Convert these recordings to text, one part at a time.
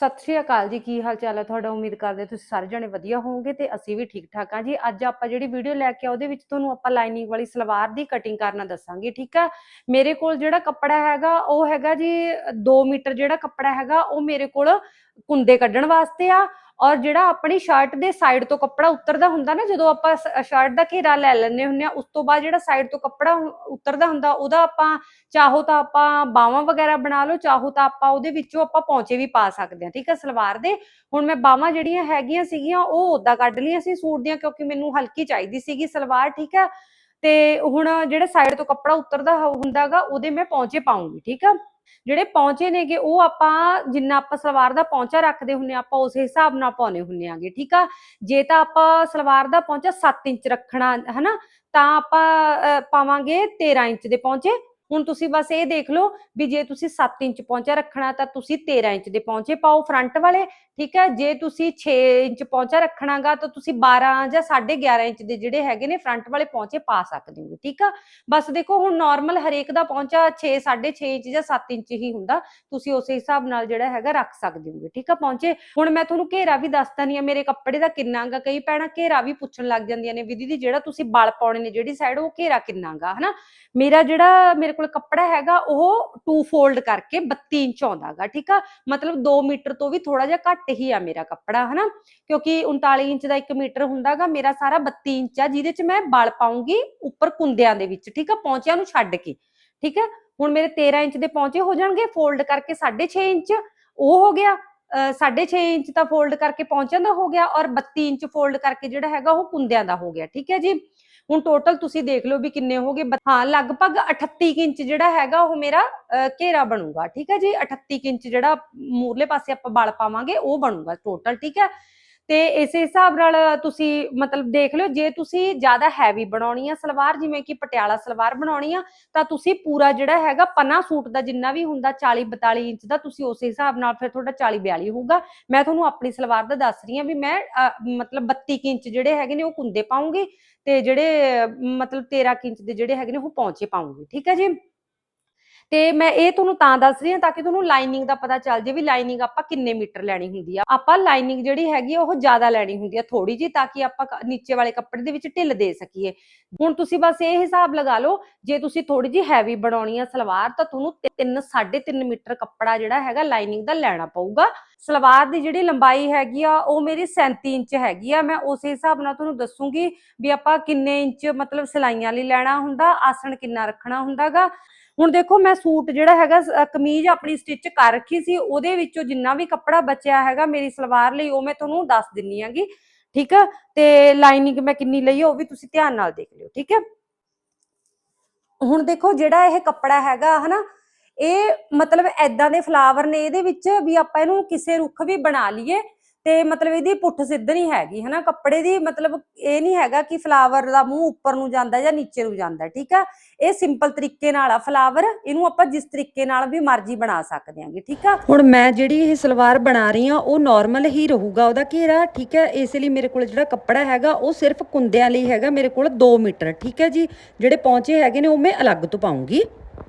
ਸਤਿ ਸ਼੍ਰੀ ਅਕਾਲ ਜੀ, ਕੀ ਹਾਲ ਚਾਲ ਹੈ ਤੁਹਾਡਾ? ਉਮੀਦ ਕਰਦੇ ਹਾਂ ਤੁਸੀਂ ਸਾਰੇ ਜਣੇ ਵਧੀਆ ਹੋਵੋਗੇ ਤੇ ਅਸੀਂ ਵੀ ਠੀਕ ਠਾਕ ਹਾਂ ਜੀ। ਅੱਜ ਆਪਾਂ ਜਿਹੜੀ ਵੀਡੀਓ ਲੈ ਕੇ ਆ ਉਹਦੇ ਵਿੱਚ ਤੁਹਾਨੂੰ ਆਪਾਂ ਲਾਈਨਿੰਗ ਵਾਲੀ ਸਲਵਾਰ ਦੀ ਕਟਿੰਗ ਕਰਨਾ ਦੱਸਾਂਗੇ, ਠੀਕ ਆ ਮੇਰੇ ਕੋਲ ਜਿਹੜਾ ਕੱਪੜਾ ਹੈਗਾ, ਉਹ ਹੈਗਾ ਜੀ 2 ਮੀਟਰ ਜਿਹੜਾ ਕੱਪੜਾ ਹੈਗਾ, ਉਹ ਮੇਰੇ ਕੋਲ ਕੁੰਦੇ ਕੱਢਣ ਵਾਸਤੇ ਆ, ਔਰ ਜਿਹੜਾ ਆਪਣੀ ਸ਼ਰਟ ਦੇ ਸਾਈਡ ਤੋਂ ਕੱਪੜਾ ਉਤਰਦਾ ਹੁੰਦਾ ਨਾ, ਜਦੋਂ ਆਪਾਂ ਸ਼ਰਟ ਦਾ ਘੇਰਾ ਲੈ ਲੈਂਦੇ ਹੁੰਦੇ ਆ, ਉਸ ਤੋਂ ਬਾਅਦ ਜਿਹੜਾ ਸਾਈਡ ਤੋਂ ਕੱਪੜਾ ਉਤਰਦਾ ਹੁੰਦਾ, ਉਹਦਾ ਆਪਾਂ ਚਾਹੋ ਤਾਂ ਆਪਾਂ ਬਾਹਾਂ ਵਗੈਰਾ ਬਣਾ ਲਓ, ਚਾਹੋ ਤਾਂ ਆਪਾਂ ਉਹਦੇ ਵਿੱਚੋਂ ਆਪਾਂ ਪੌਂਚੇ ਵੀ ਪਾ ਸਕਦੇ ਹਾਂ, ਠੀਕ ਆ, ਸਲਵਾਰ ਦੇ। ਹੁਣ ਮੈਂ ਬਾਹਾਂ ਜਿਹੜੀਆਂ ਹੈਗੀਆਂ ਸੀਗੀਆਂ, ਉਹ ਉਦਾਂ ਕੱਢ ਲਈਆਂ ਸੀ ਸੂਟ ਦੀਆਂ, ਕਿਉਂਕਿ ਮੈਨੂੰ ਹਲਕੀ ਚਾਹੀਦੀ ਸੀਗੀ ਸਲਵਾਰ, ਠੀਕ ਆ। ਤੇ ਹੁਣ ਜਿਹੜਾ ਸਾਈਡ ਤੋਂ ਕੱਪੜਾ ਉਤਰਦਾ ਹ- ਹੁੰਦਾਗਾ, ਉਹਦੇ ਮੈਂ ਪੌਂਚੇ ਪਾਉਂਗੀ ਠੀਕ ਆ। ਜਿਹੜੇ ਪੌਂਚੇ ਨੇਗੇ ਉਹ ਆਪਾਂ ਜਿੰਨਾ ਆਪਾਂ ਸਲਵਾਰ ਦਾ ਪੌਂਚਾ ਰੱਖਦੇ ਹੁੰਨੇ ਆ, ਆਪਾਂ ਉਸੇ ਹਿਸਾਬ ਨਾਲ ਪਾਉਨੇ ਹੁੰਨੇ ਆਗੇ ਠੀਕ ਆ? ਜੇ ਤਾਂ ਆਪਾਂ ਸਲਵਾਰ ਦਾ ਪੌਂਚਾ 7 ਇੰਚ ਰੱਖਣਾ ਹਨਾ? ਤਾਂ ਆਪਾਂ ਪਾਵਾਂਗੇ 13 ਇੰਚ ਦੇ ਪੌਂਚੇ ਹੁਣ ਤੁਸੀਂ ਬਸ ਇਹ ਦੇਖ ਲਓ ਵੀ ਜੇ ਤੁਸੀਂ 7 ਇੰਚ ਪੌਂਚਾ ਰੱਖਣਾ ਤਾਂ ਤੁਸੀਂ 13 ਇੰਚ ਦੇ ਪੌਂਚੇ ਪਾਓ ਫਰੰਟ ਵਾਲੇ, ਠੀਕ ਹੈ? ਜੇ ਤੁਸੀਂ 6 ਇੰਚ ਪੌਂਚਾ ਰੱਖਣਾਗਾ ਤਾਂ ਤੁਸੀਂ 12 ਜਾਂ 11.5 ਇੰਚ ਦੇ ਜਿਹੜੇ ਹੈਗੇ ਨੇ ਫਰੰਟ ਵਾਲੇ ਪੌਂਚੇ ਪਾ ਸਕਦੇ ਹੋ, ਠੀਕ ਆ? ਬਸ ਦੇਖੋ ਹੁਣ ਨਾਰਮਲ ਹਰੇਕ ਦਾ ਪੌਂਚਾ 6 6.5 ਇੰਚ ਜਾਂ 7 ਇੰਚ ਹੀ ਹੁੰਦਾ, ਤੁਸੀਂ ਉਸੇ ਹਿਸਾਬ ਨਾਲ ਜਿਹੜਾ ਹੈਗਾ ਰੱਖ ਸਕਦੇ ਹੋਗੇ, ਠੀਕ ਆ? ਪੌਂਚੇ ਹੁਣ ਮੈਂ ਤੁਹਾਨੂੰ ਘੇਰਾ ਵੀ ਦੱਸਦਾ ਨਹੀਂ ਆ, ਮੇਰੇ ਕੱਪੜੇ ਦਾ ਕਿੰਨਾਗਾ ਕਈ ਭੈਣਾਂ ਘੇਰਾ ਵੀ ਪੁੱਛਣ ਲੱਗ ਜਾਂਦੀਆਂ ਨੇ ਵਿਧੀ ਦੀ ਜਿਹੜਾ ਤੁਸੀਂ ਬਲ ਪਾਉਣੇ ਨੇ ਜਿਹੜੀ ਸਾਈਡ ਉਹ ਘੇਰਾ ਕਿੰਨਾਗਾ, ਹਨਾ? ਮੇਰਾ ਜਿਹੜਾ ਮੇਰੇ ਕੋਲ ਕੱਪੜਾ ਹੈਗਾ ਉਹ ਟੂ ਫੋਲਡ ਕਰਕੇ 32 ਇੰਚ ਆਉਂਦਾਗਾ ਠੀਕ ਆ? ਮਤਲਬ 2 ਮੀਟਰ ਤੋਂ ਵੀ ਥੋੜਾ ਜਿਹਾ ਘੱਟ ਹੀ ਆ ਮੇਰਾ ਕੱਪੜਾ ਹਨਾ? ਕਿਉਂਕਿ 39 ਇੰਚ ਦਾ 1 ਮੀਟਰ ਹੁੰਦਾਗਾ ਮੇਰਾ ਸਾਰਾ 32 ਇੰਚ ਆ ਜਿਹਦੇ ਚ ਮੈਂ ਬਲ ਪਾਉਂਗੀ ਉੱਪਰ ਕੁੰਦਿਆਂ ਦੇ ਵਿੱਚ ਠੀਕ ਆ? ਪੌਂਚਿਆਂ ਨੂੰ ਛੱਡ ਕੇ ਠੀਕ ਹੈ ਹੁਣ ਮੇਰੇ 13 ਇੰਚ ਦੇ ਪੌਂਚੇ ਹੋ ਜਾਣਗੇ ਫੋਲਡ ਕਰਕੇ 6.5 ਇੰਚ ਉਹ ਹੋ ਗਿਆ ਅਹ, 6.5 ਇੰਚ ਤਾਂ ਫੋਲਡ ਕਰਕੇ ਪੌਂਚਿਆਂ ਦਾ ਹੋ ਗਿਆ ਔਰ 32 ਇੰਚ ਫੋਲਡ ਕਰਕੇ ਜਿਹੜਾ ਹੈਗਾ ਉਹ ਕੁੰਦਿਆਂ ਦਾ ਹੋ ਗਿਆ ਠੀਕ ਹੈ ਜੀ? ਹੁਣ ਟੋਟਲ ਤੁਸੀਂ ਦੇਖ ਲਓ ਵੀ ਕਿੰਨੇ ਹੋ ਗਏ ਹਾਂ, ਲਗਭਗ 38 ਕੁ ਇੰਚ ਜਿਹੜਾ ਹੈਗਾ ਉਹ ਮੇਰਾ ਘੇਰਾ ਬਣੂਗਾ, ਠੀਕ ਹੈ ਜੀ? 38 ਇੰਚ ਜਿਹੜਾ ਮੂਰਲੇ ਪਾਸੇ ਆਪਾਂ ਬਲ ਪਾਵਾਂਗੇ, ਉਹ ਬਣੂਗਾ ਟੋਟਲ ਠੀਕ ਹੈ? ਤੇ ਇਸੇ ਹਿਸਾਬ ਨਾਲ ਤੁਸੀਂ ਮਤਲਬ ਦੇਖ ਲਿਓ, ਜੇ ਤੁਸੀਂ ਜ਼ਿਆਦਾ ਹੈਵੀ ਬਣਾਉਣੀ ਆ ਸਲਵਾਰ, ਜਿਵੇਂ ਕਿ ਪਟਿਆਲਾ ਸਲਵਾਰ ਬਣਾਉਣੀ ਆ, ਤਾਂ ਤੁਸੀਂ ਪੂਰਾ ਜਿਹੜਾ ਹੈਗਾ ਪਨਾ ਸੂਟ ਦਾ ਜਿੰਨਾ ਵੀ ਹੁੰਦਾ 40 42 ਇੰਚ ਦਾ, ਤੁਸੀਂ ਉਸੇ ਹਿਸਾਬ ਨਾਲ ਫਿਰ ਤੁਹਾਡਾ 40 42 ਹੋਊਗਾ। ਮੈਂ ਤੁਹਾਨੂੰ ਆਪਣੀ ਸਲਵਾਰ ਦਾ ਦੱਸ ਰਹੀ ਹਾਂ ਵੀ ਮੈਂ ਮਤਲਬ 32 ਕੁ ਇੰਚ ਜਿਹੜੇ ਹੈਗੇ ਨੇ ਉਹ ਕੁੰਦੇ ਪਾਉਂਗੀ ਤੇ ਜਿਹੜੇ, ਮਤਲਬ 13 ਕੁ ਇੰਚ ਦੇ ਜਿਹੜੇ ਹੈਗੇ ਨੇ, ਉਹ ਪਹੁੰਚੇ ਪਾਉਂਗੀ। ਠੀਕ ਹੈ ਜੀ? ਤੇ ਮੈਂ ਇਹ ਤੁਹਾਨੂੰ ਤਾਂ ਦੱਸ ਰਹੀ ਹਾਂ ਤਾਂ ਕਿ ਤੁਹਾਨੂੰ ਲਾਈਨਿੰਗ ਦਾ ਪਤਾ ਚੱਲ ਜੇ ਵੀ ਲਾਈਨਿੰਗ ਆਪਾਂ ਕਿੰਨੇ ਮੀਟਰ ਲੈਣੀ ਹੁੰਦੀ ਆ। ਆਪਾਂ ਲਾਈਨਿੰਗ ਜਿਹੜੀ ਹੈਗੀ ਆ, ਉਹ ਜ਼ਿਆਦਾ ਲੈਣੀ ਹੁੰਦੀ ਆ ਥੋੜੀ ਜੀ ਤਾਂ ਕਿ ਆਪਾਂ ਨੀਚੇ ਵਾਲੇ ਕੱਪੜੇ ਦੇ ਵਿੱਚ ਢਿੱਲ ਦੇ ਸਕੀਏ। ਹੁਣ ਤੁਸੀਂ ਬਸ ਇਹ ਹਿਸਾਬ ਲਗਾ ਲਓ, ਜੇ ਤੁਸੀਂ ਥੋੜੀ ਜੀ ਹੈਵੀ ਬਣਾਉਣੀ ਆ ਸਲਵਾਰ, ਤਾਂ ਤੁਹਾਨੂੰ 3 3.5 ਮੀਟਰ ਕੱਪੜਾ ਜਿਹੜਾ ਹੈਗਾ ਲਾਈਨਿੰਗ ਦਾ ਲੈਣਾ ਪਊਗਾ। ਸਲਵਾਰ ਦੀ ਜਿਹੜੀ ਲੰਬਾਈ ਹੈਗੀ ਆ, ਉਹ ਮੇਰੀ 37 ਇੰਚ ਹੈਗੀ ਆ। ਮੈਂ ਉਸੇ ਹਿਸਾਬ ਨਾਲ ਤੁਹਾਨੂੰ ਦੱਸੂਗੀ ਵੀ ਆਪਾਂ ਕਿੰਨੇ ਇੰਚ ਮਤਲਬ ਸਿਲਾਈਆਂ ਲਈ ਲੈਣਾ ਹੁੰਦਾ, ਆਸਣ ਕਿੰਨਾ ਰੱਖਣਾ ਹੁੰਦਾਗਾ। ਹੁਣ ਦੇਖੋ ਮੈਂ ਸੂਟ ਜਿਹੜਾ ਹੈਗਾ ਕਮੀਜ਼ ਆਪਣੀ ਸਟਿਚ ਕਰ ਰੱਖੀ ਸੀ, ਉਹਦੇ ਵਿੱਚੋਂ ਜਿੰਨਾ ਵੀ ਕੱਪੜਾ ਬਚਿਆ ਹੈਗਾ ਮੇਰੀ ਸਲਵਾਰ ਲਈ, ਉਹ ਮੈਂ ਤੁਹਾਨੂੰ ਦੱਸ ਦਿੰਨੀ ਆਂਗੀ ਠੀਕ ਹੈ ਤੇ ਲਾਈਨਿੰਗ ਮੈਂ ਕਿੰਨੀ ਲਈ ਆ, ਉਹ ਵੀ ਤੁਸੀਂ ਧਿਆਨ ਨਾਲ ਦੇਖ ਲਿਓ, ਠੀਕ ਹੈ ਹੁਣ ਦੇਖੋ ਜਿਹੜਾ ਇਹ ਕੱਪੜਾ ਹੈਗਾ, ਹਨਾ, ਇਹ ਮਤਲਬ ਐਦਾਂ ਦੇ ਫਲਾਵਰ ਨੇ ਇਹਦੇ ਵਿੱਚ ਵੀ ਆਪਾਂ ਇਹਨੂੰ ਕਿਸੇ ਰੁੱਖ ਵੀ ਬਣਾ ਲਈਏ ਤੇ ਮਤਲਬ ਇਹਦੀ ਪੁੱਠ ਸਿੱਧ ਨਹੀਂ ਹੈਗੀ, ਹਨਾ? ਕੱਪੜੇ ਦੀ ਮਤਲਬ ਇਹ ਨਹੀਂ ਹੈਗਾ ਕਿ ਫਲਾਵਰ ਦਾ ਮੂੰਹ ਉੱਪਰ ਨੂੰ ਜਾਂਦਾ ਜਾਂ ਨੀਚੇ ਨੂੰ ਜਾਂਦਾ, ਠੀਕ ਆ? ਇਹ ਸਿੰਪਲ ਤਰੀਕੇ ਨਾਲ ਆ ਫਲਾਵਰ ਇਹਨੂੰ ਆਪਾਂ ਜਿਸ ਤਰੀਕੇ ਨਾਲ ਵੀ ਮਰਜ਼ੀ ਬਣਾ ਸਕਦੇ ਆਂਗੇ, ਠੀਕ ਆ? ਹੁਣ ਮੈਂ ਜਿਹੜੀ ਇਹ ਸਲਵਾਰ ਬਣਾ ਰਹੀ ਆ, ਉਹ ਨਾਰਮਲ ਹੀ ਰਹੂਗਾ ਉਹਦਾ ਘੇਰਾ, ਠੀਕ ਹੈ ਇਸ ਲਈ ਮੇਰੇ ਕੋਲ ਜਿਹੜਾ ਕੱਪੜਾ ਹੈਗਾ, ਉਹ ਸਿਰਫ ਕੁੰਦਿਆਂ ਲਈ ਹੈਗਾ, ਮੇਰੇ ਕੋਲ 2 ਮੀਟਰ, ਠੀਕ ਹੈ ਜੀ? ਜਿਹੜੇ ਪਹੁੰਚੇ ਹੈਗੇ ਨੇ, ਉਹ ਮੈਂ ਅਲੱਗ ਤੋਂ ਪਾਉਂਗੀ।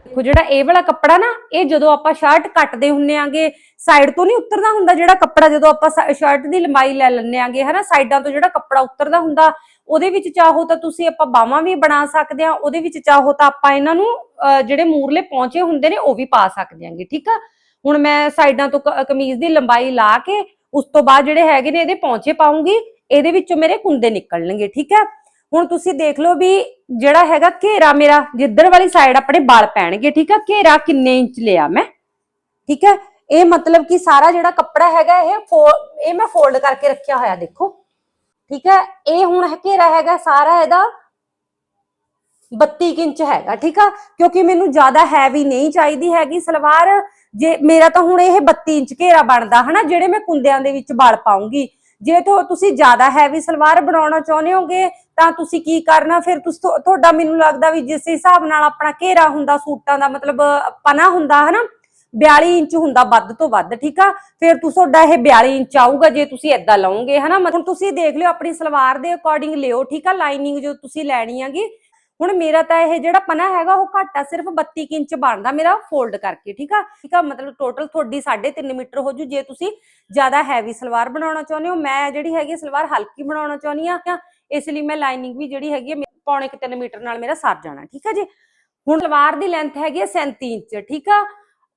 ਦੇਖੋ ਜਿਹੜਾ ਇਹ ਵਾਲਾ ਕੱਪੜਾ ਨਾ ਇਹ ਜਦੋਂ ਆਪਾਂ ਸ਼ਰਟ ਕੱਟਦੇ ਹੁੰਨੇ ਆਂਗੇ ਸਾਈਡ ਤੋਂ ਨਹੀਂ ਉਤਰਦਾ ਹੁੰਦਾ ਜਿਹੜਾ ਕੱਪੜਾ ਜਦੋਂ ਆਪਾਂ ਸ਼ਰਟ ਦੀ ਲੰਬਾਈ ਲੈ ਲੈਂਦੇ ਆਂਗੇ ਹਨਾ ਸਾਈਡਾਂ ਤੋਂ ਜਿਹੜਾ ਕੱਪੜਾ ਉਤਰਦਾ ਹੁੰਦਾ ਉਹਦੇ ਵਿੱਚ ਚਾਹੋ ਤਾਂ ਤੁਸੀਂ ਆਪਾਂ ਬਾਹਾਂ ਵੀ ਬਣਾ ਸਕਦੇ ਆ ਉਹਦੇ ਵਿੱਚ ਚਾਹੋ ਤਾਂ ਆਪਾਂ ਇਹਨਾਂ ਨੂੰ ਅਹ, ਜਿਹੜੇ ਮੂਰਲੇ ਪਹੁੰਚੇ ਹੁੰਦੇ ਨੇ ਉਹ ਵੀ ਪਾ ਸਕਦੇ ਆਂਗੇ ਠੀਕ ਆ? ਹੁਣ ਮੈਂ ਸਾਈਡਾਂ ਤੋਂ ਕਮੀਜ਼ ਦੀ ਲੰਬਾਈ ਲਾ ਕੇ ਉਸ ਤੋਂ ਬਾਅਦ ਜਿਹੜੇ ਹੈਗੇ ਨੇ ਇਹਦੇ ਪਹੁੰਚੇ ਪਾਉਂਗੀ ਇਹਦੇ ਵਿੱਚੋਂ ਮੇਰੇ ਕੁੰਦੇ ਨਿਕਲਣਗੇ ਠੀਕ ਹੈ ਹੁਣ ਤੁਸੀਂ ਦੇਖ ਲਓ ਵੀ ਜਿਹੜਾ ਹੈਗਾ ਘੇਰਾ ਮੇਰਾ, ਜਿੱਧਰ ਵਾਲੀ ਸਾਈਡ ਆਪਣੇ ਵਾਲ ਪੈਣਗੇ, ਠੀਕ ਆ? ਘੇਰਾ ਕਿੰਨੇ ਇੰਚ ਲਿਆ ਮੈਂ? ਠੀਕ ਹੈ ਇਹ ਮਤਲਬ ਕਿ ਸਾਰਾ ਜਿਹੜਾ ਕੱਪੜਾ ਹੈਗਾ, ਇਹ ਫੋ- ਇਹ ਮੈਂ ਫੋਲਡ ਕਰਕੇ ਰੱਖਿਆ ਹੋਇਆ, ਦੇਖੋ। ਠੀਕ ਹੈ ਇਹ ਹੁਣ ਘੇਰਾ ਹੈਗਾ, ਸਾਰਾ ਇਹਦਾ 32 ਕੁ ਇੰਚ ਹੈਗਾ, ਠੀਕ ਆ? ਕਿਉਂਕਿ ਮੈਨੂੰ ਜ਼ਿਆਦਾ ਹੈਵੀ ਨਹੀਂ ਚਾਹੀਦੀ ਹੈਗੀ ਸਲਵਾਰ। ਜੇ, ਮੇਰਾ ਤਾਂ ਹੁਣ ਇਹ 32 ਇੰਚ ਘੇਰਾ ਬਣਦਾ, ਹਨਾ? ਜਿਹੜੇ ਮੈਂ ਕੁੰਦਿਆਂ ਦੇ ਵਿੱਚ ਵਲ ਪਾਉਂਗੀ। ਜੇ ਤੁ- ਤੁਸੀਂ ਜ਼ਿਆਦਾ ਹੈਵੀ ਸਲਵਾਰ ਬਣਾਉਣਾ ਚਾਹੁੰਦੇ ਹੋਗੇ, ਤਾਂ ਤੁਸੀਂ ਕੀ ਕਰਨਾ? ਫਿਰ ਤੁਸੀਂ ਤੁਹਾਡਾ ਮੈਨੂੰ ਲੱਗਦਾ ਵੀ ਜਿਸ ਹਿਸਾਬ ਨਾਲ ਆਪਣਾ ਘੇਰਾ ਹੁੰਦਾ, ਸੂਟਾਂ ਦਾ ਮਤਲਬ ਪਨਾ ਹੁੰਦਾ, ਹਨਾ? 42 ਇੰਚ ਹੁੰਦਾ ਵੱਧ ਤੋਂ ਵੱਧ, ਠੀਕ ਆ? ਫਿਰ ਤੁਸੀਂ ਤੁਹਾਡਾ ਇਹ 42 ਇੰਚ ਆਊਗਾ ਜੇ ਤੁਸੀਂ ਏਦਾਂ ਲਓਗੇ ਹਨਾ? ਮਤਲਬ ਤੁਸੀਂ ਦੇਖ ਲਿਓ, ਆਪਣੀ ਸਲਵਾਰ ਦੇ ਅਕੋਰਡਿੰਗ ਲਿਓ, ਠੀਕ ਆ? ਲਾਈਨਿੰਗ ਜੋ ਤੁਸੀਂ ਲੈਣੀ ਹੈਗੀ ਹੁਣ ਮੇਰਾ ਤਾਂ ਇਹ ਜਿਹੜਾ ਪਨਾ ਹੈਗਾ ਉਹ ਘੱਟ ਆ, ਸਿਰਫ 32 ਇੰਚ ਬਣਦਾ ਮੇਰਾ ਫੋਲਡ ਕਰਕੇ, ਠੀਕ ਆ? ਠੀਕ ਆ, ਮਤਲਬ ਟੋਟਲ ਤੁਹਾਡੀ 3.5 ਮੀਟਰ ਹੋ ਜੂ, ਜੇ ਤੁਸੀਂ ਜ਼ਿਆਦਾ ਹੈਵੀ ਸਲਵਾਰ ਬਣਾਉਣਾ ਚਾਹੁੰਦੇ ਹੋ, ਮੈਂ ਜਿਹੜੀ ਹੈਗੀ ਸਲਵਾਰ ਹਲਕੀ ਬਣਾਉਣਾ ਚਾਹੁੰਦੀ ਆ ਇਸ ਲਈ ਮੈਂ ਲਾਈਨਿੰਗ ਵੀ ਜਿਹੜੀ ਹੈਗੀ ਆ ਮੇ- ਪੌਣੇ ਕੁ 3 ਮੀਟਰ ਨਾਲ ਮੇਰਾ ਸਰ ਜਾਣਾ, ਠੀਕ ਆ ਜੀ? ਹੁਣ ਸਲਵਾਰ ਦੀ ਲੈਂਥ ਹੈਗੀ ਆ 37 ਇੰਚ, ਠੀਕ ਆ?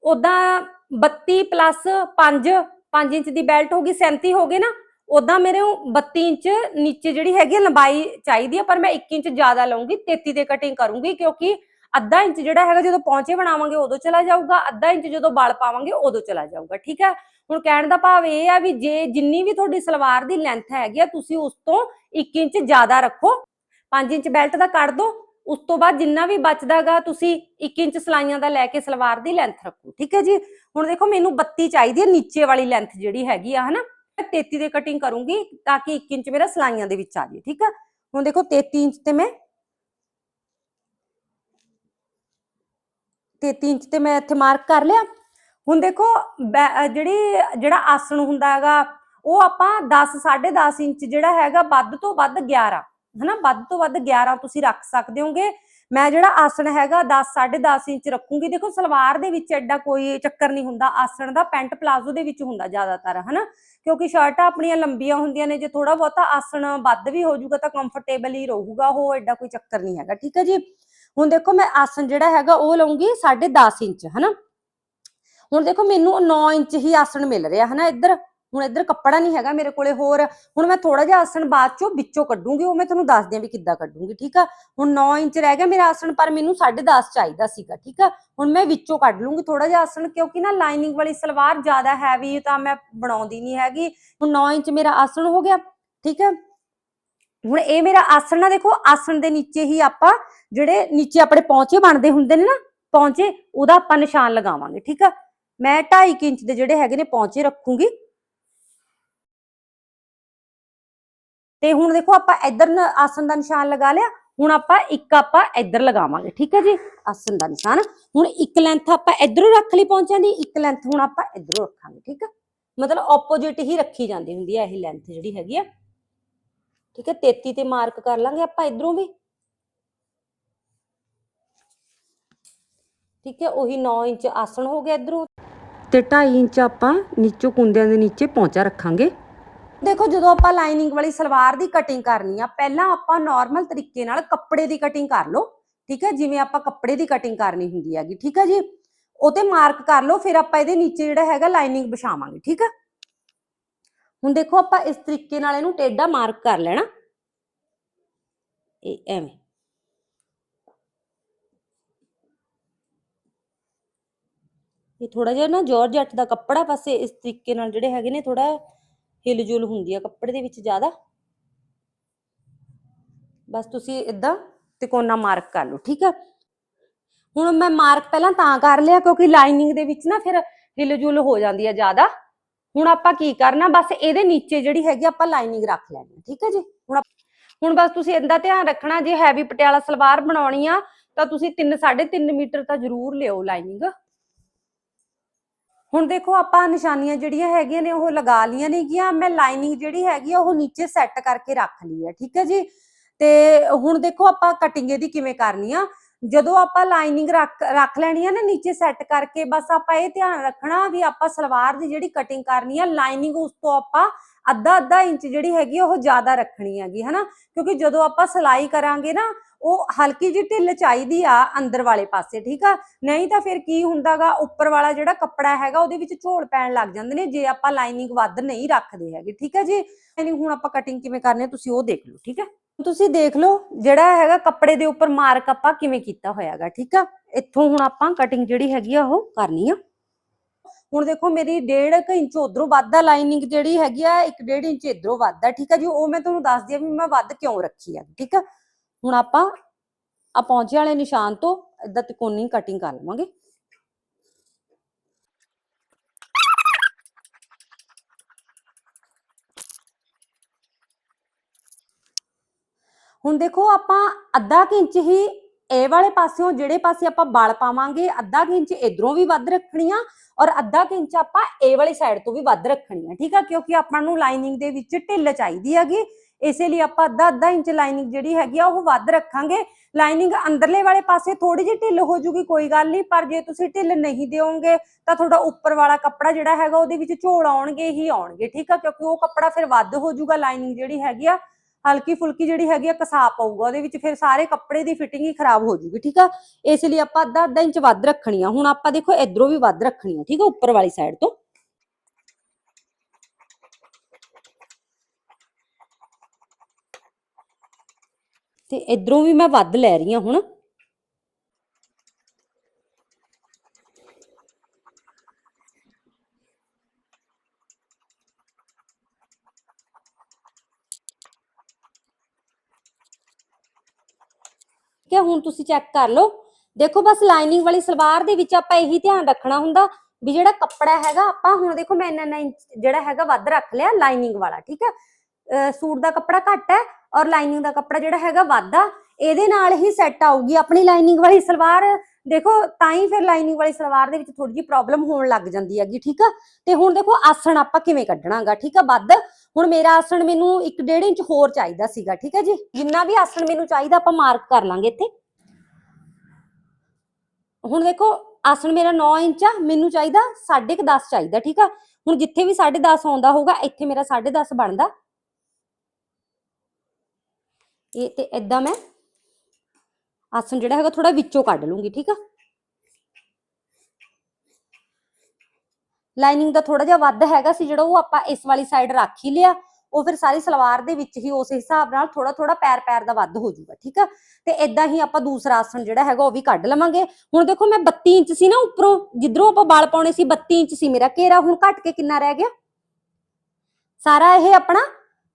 ਉਦਾਂ 32 ਪਲੱਸ 5 5 ਇੰਚ ਦੀ ਬੈਲਟ ਹੋ ਗਈ 37 ਹੋ ਗਏ ਨਾ? ਉਦਾਂ ਮੇਰੇ 32 ਇੰਚ ਨੀਚੇ ਜਿਹੜੀ ਹੈਗੀ ਆ ਲੰਬਾਈ ਚਾਹੀਦੀ ਹੈ ਪਰ ਮੈਂ 1 ਇੰਚ ਜ਼ਿਆਦਾ ਲਵਾਂਗੀ 33 ਤੇ ਕਟਿੰਗ ਕਰੂੰਗੀ, ਕਿਉਂਕਿ ਅੱਧਾ ਇੰਚ ਜਿਹੜਾ ਹੈਗਾ ਜਦੋਂ ਪੌਂਚੇ ਬਣਾਵਾਂਗੇ ਉਦੋਂ ਚਲਾ ਜਾਊਗਾ, ਅੱਧਾ ਇੰਚ ਜਦੋਂ ਬਲ ਪਾਵਾਂਗੇ ਉਦੋਂ ਚਲਾ ਜਾਊਗਾ, ਠੀਕ ਹੈ? ਹੁਣ ਕਹਿਣ ਦਾ ਭਾਵ ਇਹ ਆ ਵੀ ਜੇ ਜਿੰਨੀ ਵੀ ਤੁਹਾਡੀ ਸਲਵਾਰ ਦੀ ਲੈਂਥ ਹੈਗੀ ਆ, ਤੁਸੀਂ ਉਸ ਤੋਂ 1 ਇੰਚ ਜ਼ਿਆਦਾ ਰੱਖੋ 5 ਇੰਚ ਬੈਲਟ ਦਾ ਕੱਢ ਦੋ, ਉਸ ਤੋਂ ਬਾਅਦ ਜਿੰਨਾ ਵੀ ਬਚਦਾਗਾ ਤੁਸੀਂ 1 ਇੰਚ ਸਲਾਈਆਂ ਦਾ ਲੈ ਕੇ ਸਲਵਾਰ ਦੀ ਲੈਂਥ ਰੱਖੋ, ਠੀਕ ਹੈ ਜੀ? ਹੁਣ ਦੇਖੋ ਮੈਨੂੰ 32 ਚਾਹੀਦੀ ਹੈ ਨੀਚੇ ਵਾਲੀ ਲੈਂਥ ਜਿਹੜੀ ਹੈਗੀ ਆ, ਹਨਾ? ਮੈਂ 33 ਦੇ ਕਟਿੰਗ ਕਰੂੰਗੀ ਤਾਂ ਕਿ 1 ਇੰਚ ਮੇਰਾ ਸਲਾਈਆਂ ਦੇ ਵਿੱਚ ਆ ਜੇ ਠੀਕ ਆ? ਹੁਣ ਦੇਖੋ 33 ਇੰਚ ਤੇ ਮੈਂ 33 ਇੰਚ ਤੇ ਮੈਂ ਇੱਥੇ ਮਾਰਕ ਕਰ ਲਿਆ। ਹੁਣ ਦੇਖੋ ਜਿਹੜੀ, ਜਿਹੜਾ ਆਸਣ ਹੁੰਦਾ ਹੈਗਾ, ਉਹ ਆਪਾਂ 10 10.5 ਇੰਚ ਜਿਹੜਾ ਹੈਗਾ ਵੱਧ ਤੋਂ ਵੱਧ 11 ਹਨਾ? ਵੱਧ ਤੋਂ ਵੱਧ 11 ਤੁਸੀਂ ਰੱਖ ਸਕਦੇ ਹੋਗੇ। ਮੈਂ ਜਿਹੜਾ ਆਸਣ ਹੈਗਾ 10 10.5 ਇੰਚ ਰੱਖੂੰਗੀ। ਦੇਖੋ, ਸਲਵਾਰ ਦੇ ਵਿੱਚ ਐਡਾ ਕੋਈ ਚੱਕਰ ਨਹੀਂ ਹੁੰਦਾ। ਆਸਣ ਦਾ ਪੈਂਟ ਪਲਾਜ਼ੋ ਦੇ ਵਿੱਚ ਹੁੰਦਾ ਜ਼ਿਆਦਾਤਰ, ਹਨਾ? ਕਿਉਂਕਿ ਸ਼ਰਟਾਂ ਆਪਣੀਆਂ ਲੰਬੀਆਂ ਹੁੰਦੀਆਂ ਨੇ। ਜੇ ਥੋੜਾ ਬਹੁਤਾ ਆਸਣ ਵੱਧ ਵੀ ਹੋ ਜਾਊਗਾ ਤਾਂ ਕੰਫਰਟੇਬਲ ਹੀ ਰਹੂਗਾ। ਉਹ ਐਡਾ ਕੋਈ ਚੱਕਰ ਨਹੀਂ ਹੈਗਾ, ਠੀਕ ਹੈ ਜੀ? ਹੁਣ ਦੇਖੋ, ਮੈਂ ਆਸਣ ਜਿਹੜਾ ਹੈਗਾ ਉਹ ਲਵਾਂਗੀ 10.5 ਇੰਚ, ਹਨਾ? ਹੁਣ ਦੇਖੋ, ਮੈਨੂੰ 9 ਇੰਚ ਹੀ ਆਸਣ ਮਿਲ ਰਿਹਾ, ਹਨਾ ਇੱਧਰ? ਹੁਣ ਇੱਧਰ ਕੱਪੜਾ ਨਹੀਂ ਹੈਗਾ ਮੇਰੇ ਕੋਲੇ ਹੋਰ। ਹੁਣ ਮੈਂ ਥੋੜਾ ਜਿਹਾ ਆਸਣ ਬਾਅਦ ਚੋਂ ਵਿੱਚੋਂ ਕੱਢੂੰਗੀ, ਉਹ ਮੈਂ ਤੁਹਾਨੂੰ ਦੱਸਦੀ ਆ ਵੀ ਕਿੱਦਾਂ ਕੱਢੂੰਗੀ, ਠੀਕ ਆ? ਹੁਣ 9 ਇੰਚ ਰਹਿ ਗਿਆ ਮੇਰਾ ਆਸਣ, ਪਰ ਮੈਨੂੰ 10.5 ਚਾਹੀਦਾ ਸੀਗਾ, ਠੀਕ ਆ? ਹੁਣ ਮੈਂ ਵਿੱਚੋਂ ਕੱਢ ਲੂੰਗੀ ਥੋੜਾ ਜਿਹਾ ਆਸਣ, ਕਿਉਂਕਿ ਨਾ ਲਾਈਨਿੰਗ ਵਾਲੀ ਸਲਵਾਰ ਜ਼ਿਆਦਾ ਹੈਵੀ ਤਾਂ ਮੈਂ ਬਣਾਉਂਦੀ ਨਹੀਂ ਹੈਗੀ। ਹੁਣ 9 ਇੰਚ ਮੇਰਾ ਆਸਣ ਹੋ ਗਿਆ, ਠੀਕ ਹੈ ਹੁਣ ਇਹ ਮੇਰਾ ਆਸਣ ਨਾ ਦੇਖੋ, ਆਸਣ ਦੇ ਨੀਚੇ ਹੀ ਆਪਾਂ ਜਿਹੜੇ ਨੀਚੇ ਆਪਣੇ ਪੌਂਚੇ ਬਣਦੇ ਹੁੰਦੇ ਨੇ ਨਾ, ਪੌਂਚੇ, ਉਹਦਾ ਆਪਾਂ ਨਿਸ਼ਾਨ ਲਗਾਵਾਂਗੇ, ਠੀਕ ਆ? ਮੈਂ 2.5 ਇੰਚ ਦੇ ਜਿਹੜੇ ਹੈਗੇ ਨੇ ਪੌਂਚੇ ਰੱਖੂੰਗੀ। ਤੇ ਹੁਣ ਦੇਖੋ ਆਪਾਂ ਇੱਧਰ ਆਸਨ ਦਾ ਨਿਸ਼ਾਨ ਲਗਾ ਲਿਆ, ਹੁਣ ਆਪਾਂ ਇੱਕ ਆਪਾਂ ਇੱਧਰ ਲਗਾਵਾਂਗੇ, ਠੀਕ ਹੈ ਜੀ? ਆਸਨ ਦਾ ਨਿਸ਼ਾਨ। ਹੁਣ ਇੱਕ ਲੈਂਥ ਆਪਾਂ ਇੱਧਰੋਂ ਰੱਖ ਲਈ ਪਹੁੰਚਾਂ ਦੀ, ਇੱਕ ਲੈਂਥ ਹੁਣ ਆਪਾਂ ਇੱਧਰੋਂ ਰੱਖਾਂਗੇ, ਠੀਕ ਹੈ? ਮਤਲਬ ਆਪੋਜੀਟ ਹੀ ਰੱਖੀ ਜਾਂਦੀ ਹੁੰਦੀ ਹੈ ਇਹ ਲੈਂਥ ਜਿਹੜੀ ਹੈਗੀ ਆ। ਠੀਕ ਹੈ 33 ਤੇ ਮਾਰਕ ਕਰ ਲਾਂਗੇ ਆਪਾਂ ਇੱਧਰੋਂ ਵੀ। ਠੀਕ ਹੈ, ਉਹੀ 9 ਇੰਚ ਆਸਣ ਹੋ ਗਿਆ ਇੱਧਰੋਂ। ਤੇ 2.5 ਇੰਚ ਆਪਾਂ ਨੀਚੋਂ ਕੁੰਦਿਆਂ ਦੇ ਨੀਚੇ ਪਹੁੰਚਾ ਰੱਖਾਂਗੇ। ਦੇਖੋ, ਜਦੋਂ ਆਪਾਂ ਲਾਈਨਿੰਗ ਵਾਲੀ ਸਲਵਾਰ ਦੀ ਕਟਿੰਗ ਕਰਨੀ ਆ, ਪਹਿਲਾਂ ਆਪਾਂ ਨਾਰਮਲ ਤਰੀਕੇ ਨਾਲ ਕੱਪੜੇ ਦੀ ਕਟਿੰਗ ਕਰ ਲਓ, ਠੀਕ ਹੈ? ਜਿਵੇਂ ਆਪਾਂ ਕੱਪੜੇ ਦੀ ਕਟਿੰਗ ਕਰਨੀ ਹੁੰਦੀ ਹੈਗੀ, ਠੀਕ ਹੈ ਜੀ? ਉਹ ਤੇ ਮਾਰਕ ਕਰ ਲਓ, ਫਿਰ ਆਪਾਂ ਇਹਦੇ ਨੀਚੇ ਜਿਹੜਾ ਹੈਗਾ ਲਾਈਨਿੰਗ ਵਿਛਾਵਾਂਗੇ, ਠੀਕ ਹੈ? ਹੁਣ ਦੇਖੋ, ਆਪਾਂ ਇਸ ਤਰੀਕੇ ਨਾਲ ਇਹਨੂੰ ਟੇਢਾ ਮਾਰਕ ਕਰ ਲੈਣਾ। ਇਹ ਐਵੇਂ। ਇਹ ਥੋੜਾ ਜਿਹਾ ਨਾ ਜਾਰਜੱਟ ਦਾ ਕੱਪੜਾ ਪਾਸੇ ਇਸ ਤਰੀਕੇ ਨਾਲ ਜਿਹੜੇ ਹੈਗੇ ਨੇ ਥੋੜਾ ਹਿਲਜੁਲ ਹੁੰਦੀ ਆ ਕੱਪੜੇ ਦੇ ਵਿੱਚ ਜ਼ਿਆਦਾ। ਬਸ ਤੁਸੀਂ ਇਦਾਂ ਤਿਕੋਨਾ ਮਾਰਕ ਕਰ ਲਓ, ਠੀਕ ਆ? ਹੁਣ ਮੈਂ ਮਾਰਕ ਪਹਿਲਾਂ ਤਾਂ ਕਰ ਲਿਆ, ਕਿਉਂਕਿ ਲਾਈਨਿੰਗ ਦੇ ਵਿੱਚ ਨਾ ਫਿਰ ਹਿਲਜੁਲ ਹੋ ਜਾਂਦੀ ਆ ਜ਼ਿਆਦਾ। ਹੁਣ ਆਪਾਂ ਕੀ ਕਰਨਾ, ਬਸ ਇਹਦੇ ਨੀਚੇ ਜਿਹੜੀ ਹੈਗੀ ਆਪਾਂ ਲਾਈਨਿੰਗ ਰੱਖ ਲੈਣੀ ਠੀਕ ਹੈ ਜੀ? ਹੁਣ ਹੁਣ ਬਸ ਤੁਸੀਂ ਇਹਦਾ ਧਿਆਨ ਰੱਖਣਾ, ਜੇ ਹੈਵੀ ਪਟਿਆਲਾ ਸਲਵਾਰ ਬਣਾਉਣੀ ਆ, ਤਾਂ ਤੁਸੀਂ 3 3.5 ਮੀਟਰ ਤਾਂ ਜ਼ਰੂਰ ਲਿਓ ਲਾਈਨਿੰਗ। ਹੁਣ ਦੇਖੋ ਆਪਾਂ ਨਿਸ਼ਾਨੀਆਂ ਜਿਹੜੀਆਂ ਹੈਗੀਆਂ ਨੇ ਉਹ ਲਗਾ ਲੀਆਂ ਨੇਗੀਆਂ ਮੈਂ ਲਾਈਨਿੰਗ ਜਿਹੜੀ ਹੈਗੀ ਆ ਉਹ ਨੀਚੇ ਸੈੱਟ ਕਰਕੇ ਰੱਖ ਲਈ ਹੈ ਠੀਕ ਹੈ ਜੀ? ਤੇ ਹੁਣ ਦੇਖੋ ਆਪਾਂ ਕਟਿੰਗ ਇਹਦੀ ਕਿਵੇਂ ਕਰਨੀ ਆ? ਜਦੋਂ ਆਪਾਂ ਲਾਈਨਿੰਗ ਰੱਖ ਰੱਖ ਲੈਣੀ ਆ ਨਾ ਨੀਚੇ ਸੈੱਟ ਕਰਕੇ, ਬਸ ਆਪਾਂ ਇਹ ਧਿਆਨ ਰੱਖਣਾ ਵੀ ਆਪਾਂ ਸਲਵਾਰ ਦੀ ਜਿਹੜੀ ਕਟਿੰਗ ਕਰਨੀ ਆ ਲਾਈਨਿੰਗ ਉਸ ਤੋਂ ਆਪਾਂ ਅੱਧਾ ਅੱਧਾ ਇੰਚ ਜਿਹੜੀ ਹੈਗੀ ਆ ਉਹ ਜ਼ਿਆਦਾ ਰੱਖਣੀ ਹੈਗੀ, ਹਨਾ? ਕਿਉਂਕਿ ਜਦੋਂ ਆਪਾਂ ਸਲਾਈ ਕਰਾਂਗੇ ਨਾ ਉਹ ਹਲਕੀ ਜਿਹੀ ਢਿੱਲ ਚਾਹੀਦੀ ਆ ਅੰਦਰ ਵਾਲੇ ਪਾਸੇ, ਠੀਕ ਆ? ਨਹੀਂ ਤਾਂ ਫਿਰ ਕੀ ਹੁੰਦਾਗਾ, ਉੱਪਰ ਵਾਲਾ ਜਿਹੜਾ ਕੱਪੜਾ ਹੈਗਾ, ਉਹਦੇ ਵਿੱਚ ਝੋਲ ਪੈਣ ਲੱਗ ਜਾਂਦੇ ਨੇ, ਜੇ ਆਪਾਂ ਲਾਈਨਿੰਗ ਵੱਧ ਨਹੀਂ ਰੱਖਦੇ ਹੈਗੇ, ਠੀਕ ਆ ਜੀ? ਲਾਈਨਿੰਗ ਹੁਣ ਆਪਾਂ ਕਟਿੰਗ ਕਿਵੇਂ ਕਰਨੀ ਤੁਸੀਂ ਉਹ ਦੇਖ ਲਓ, ਠੀਕ ਹੈ ਤੁਸੀਂ ਦੇਖ ਲਓ, ਜਿਹੜਾ ਹੈਗਾ ਕੱਪੜੇ ਦੇ ਉੱਪਰ ਮਾਰਕ ਆਪਾਂ ਕਿਵੇਂ ਕੀਤਾ ਹੋਇਆਗਾ, ਠੀਕ ਆ? ਇੱਥੋਂ ਹੁਣ ਆਪਾਂ ਕਟਿੰਗ ਜਿਹੜੀ ਹੈਗੀ ਆ, ਉਹ ਕਰਨੀ ਆ। ਹੁਣ ਦੇਖੋ, ਮੇਰੀ 1.5 ਇੰਚ ਉਧਰੋਂ ਵੱਧ ਆ ਲਾਈਨਿੰਗ ਜਿਹੜੀ ਹੈਗੀ ਆ 1.5 ਇੰਚ ਇਧਰੋਂ ਵੱਧ ਆ, ਠੀਕ ਆ ਜੀ? ਉਹ ਮੈਂ ਤੁਹਾਨੂੰ ਦੱਸਦੀ ਆ ਵੀ ਮੈਂ ਵੱਧ ਕਿਉਂ ਰੱਖੀ ਆ, ਠੀਕ ਆ? ਹੁਣ ਆਪਾਂ ਆ ਪੌਂਚੇ ਵਾਲੇ ਨਿਸ਼ਾਨ ਤੋਂ ਇਦਾਂ ਤਿਕੋਣੀ ਕਟਿੰਗ ਕਰ ਲਵਾਂਗੇ। ਹੁਣ ਦੇਖੋ ਆਪਾਂ ਅੱਧਾ ਕੁ ਇੰਚ ਹੀ ਇਹ ਵਾਲੇ ਪਾਸਿਓਂ ਜਿਹੜੇ ਪਾਸੇ ਆਪਾਂ ਬਲ ਪਾਵਾਂਗੇ, ਅੱਧਾ ਕੁ ਇੰਚ ਇਧਰੋਂ ਵੀ ਵੱਧ ਰੱਖਣੀ ਆ ਔਰ ਅੱਧਾ ਕੁ ਇੰਚ ਆਪਾਂ ਇਹ ਵਾਲੀ ਸਾਈਡ ਤੋਂ ਵੀ ਵੱਧ ਰੱਖਣੀ ਆ ਠੀਕ ਆ, ਕਿਉਂਕਿ ਆਪਾਂ ਨੂੰ ਲਾਈਨਿੰਗ ਦੇ ਵਿੱਚ ਢਿੱਲ ਚਾਹੀਦੀ ਹੈਗੀ। ਇਸੇ ਲਈ ਆਪਾਂ ਅੱਧਾ ਅੱਧਾ ਇੰਚ ਲਾਈਨਿੰਗ ਜਿਹੜੀ ਹੈਗੀ ਆ, ਉਹ ਵੱਧ ਰੱਖਾਂਗੇ। ਲਾਈਨਿੰਗ ਅੰਦਰਲੇ ਵਾਲੇ ਪਾਸੇ ਥੋੜੀ ਜਿਹੀ ਢਿੱਲ ਹੋ ਜੂਗੀ, ਕੋਈ ਗੱਲ ਨਹੀਂ, ਪਰ ਜੇ ਤੁਸੀਂ ਢਿੱਲ ਨਹੀਂ ਦਿਓਗੇ, ਤਾਂ ਤੁਹਾਡਾ ਉੱਪਰ ਵਾਲਾ ਕੱਪੜਾ ਜਿਹੜਾ ਹੈਗਾ, ਉਹਦੇ ਵਿੱਚ ਝੋਲ ਆਉਣਗੇ, ਹੀ ਆਉਣਗੇ, ਠੀਕ ਆ? ਕਿਉਂਕਿ ਉਹ ਕੱਪੜਾ ਫਿਰ ਵੱਧ ਹੋ ਜੂਗਾ ਲਾਈਨਿੰਗ ਜਿਹੜੀ ਹੈਗੀ ਆ ਹਲਕੀ ਫੁਲਕੀ ਜਿਹੜੀ ਹੈਗੀ ਆ, ਕਸਾ ਪਾਊਗਾ, ਉਹਦੇ ਵਿੱਚ ਫਿਰ ਸਾਰੇ ਕੱਪੜੇ ਦੀ ਫਿਟਿੰਗ ਹੀ ਖਰਾਬ ਹੋ ਜੂਗੀ, ਠੀਕ ਆ? ਇਸ ਲਈ ਆਪਾਂ ਅੱਧਾ ਅੱਧਾ ਇੰਚ ਵੱਧ ਰੱਖਣੀ ਆ। ਹੁਣ ਆਪਾਂ ਦੇਖੋ, ਇਧਰੋਂ ਵੀ ਵੱਧ ਰੱਖਣੀ ਆ, ਠੀਕ ਆ? ਉੱਪਰ ਵਾਲੀ ਸਾਈਡ ਤੋਂ। ਤੇ ਇਧਰੋਂ ਵੀ ਮੈਂ ਵੱਧ ਲੈ ਰਹੀ ਹਾਂ ਹੁਣ। ਕਿ ਹੁਣ ਤੁਸੀਂ ਚੈੱਕ ਕਰ ਲਓ। ਦੇਖੋ ਬਸ ਲਾਈਨਿੰਗ ਵਾਲੀ ਸਲਵਾਰ ਦੇ ਵਿੱਚ ਆਪਾਂ ਇਹੀ ਧਿਆਨ ਰੱਖਣਾ ਹੁੰਦਾ ਵੀ ਜਿਹੜਾ ਕੱਪੜਾ ਹੈਗਾ, ਆਪਾਂ ਹੁਣ ਦੇਖੋ ਮੈਂ ਇੰਨਾ ਇੰਨਾ ਇੰਚ ਜਿਹੜਾ ਹੈਗਾ ਵੱਧ ਰੱਖ ਲਿਆ ਲਾਈਨਿੰਗ ਵਾਲਾ, ਠੀਕ ਹੈ? ਅਹ ਸੂਟ ਦਾ ਕੱਪੜਾ ਘੱਟ ਹੈ। ਔਰ ਲਾਈਨਿੰਗ ਦਾ ਕੱਪੜਾ ਜਿਹੜਾ ਹੈਗਾ ਵੱਧ, ਇਹਦੇ ਨਾਲ ਹੀ ਸੈੱਟ ਆਊਗੀ ਆਪਣੀ ਲਾਈਨਿੰਗ ਵਾਲੀ ਸਲਵਾਰ। ਦੇਖੋ, ਤਾਂ ਹੀ ਫਿਰ ਲਾਈਨਿੰਗ ਵਾਲੀ ਸਲਵਾਰ ਦੇ ਵਿੱਚ ਥੋੜੀ ਜਿਹੀ ਪ੍ਰੋਬਲਮ ਹੋਣ ਲੱਗ ਜਾਂਦੀ ਹੈਗੀ, ਠੀਕ ਆ? ਤੇ ਹੁਣ ਦੇਖੋ, ਆਸਣ ਆਪਾਂ ਕਿਵੇਂ ਕੱਢਣਾਗਾ, ਠੀਕ ਆ? ਵੱਧ। ਹੁਣ ਮੇਰਾ ਆਸਣ ਮੈਨੂੰ 1.5 ਇੰਚ ਹੋਰ ਚਾਹੀਦਾ ਸੀਗਾ, ਠੀਕ ਹੈ ਜੀ? ਜਿੰਨਾ ਵੀ ਆਸਣ ਮੈਨੂੰ ਚਾਹੀਦਾ, ਆਪਾਂ ਮਾਰਕ ਕਰ ਲਾਂਗੇ ਇੱਥੇ। ਹੁਣ ਦੇਖੋ, ਆਸਣ ਮੇਰਾ 9 ਇੰਚ ਆ, ਮੈਨੂੰ ਚਾਹੀਦਾ 10.5 ਚਾਹੀਦਾ, ਠੀਕ ਆ? ਹੁਣ ਜਿੱਥੇ ਵੀ 10.5 ਆਉਂਦਾ ਹੋਊਗਾ, ਇੱਥੇ ਮੇਰਾ 10.5 ਬਣਦਾ। ਇਹ ਤੇ ਇਦਾਂ ਮੈਂ ਆਸਣ ਜਿਹੜਾ ਹੈਗਾ ਥੋੜਾ ਵਿੱਚੋਂ ਕੱਢ ਲੂੰਗੀ, ਠੀਕ ਆ? ਲਾਈਨਿੰਗ ਦਾ ਥੋੜਾ ਜਿਹਾ ਵੱਧ ਹੈਗਾ ਸੀ ਜਿਹੜਾ ਉਹ ਆਪਾਂ ਇਸ ਵਾਲੀ ਸਾਈਡ ਰੱਖ ਹੀ ਲਿਆ। ਉਹ ਫਿਰ ਸਾਰੀ ਸਲਵਾਰ ਦੇ ਵਿੱਚ ਹੀ ਉਸ ਹਿਸਾਬ ਨਾਲ ਥੋੜਾ ਥੋੜਾ ਪੈਰ ਪੈਰ ਦਾ ਵੱਧ ਹੋ ਜਾਊਗਾ, ਠੀਕ ਆ? ਤੇ ਇਦਾਂ ਹੀ ਆਪਾਂ ਦੂਸਰਾ ਆਸਣ ਜਿਹੜਾ ਹੈਗਾ ਉਹ ਵੀ ਕੱਢ ਲਵਾਂਗੇ। ਹੁਣ ਦੇਖੋ ਮੈਂ 32 ਇੰਚ ਸੀ ਨਾ ਉੱਪਰੋਂ, ਜਿੱਧਰੋਂ ਆਪਾਂ ਵਾਲ ਪਾਉਣੇ ਸੀ 32 ਇੰਚ ਸੀ ਮੇਰਾ। ਘੇਰਾ ਹੁਣ ਘਟ ਕੇ ਕਿੰਨਾ ਰਹਿ ਗਿਆ? ਸਾਰਾ ਇਹ ਆਪਣਾ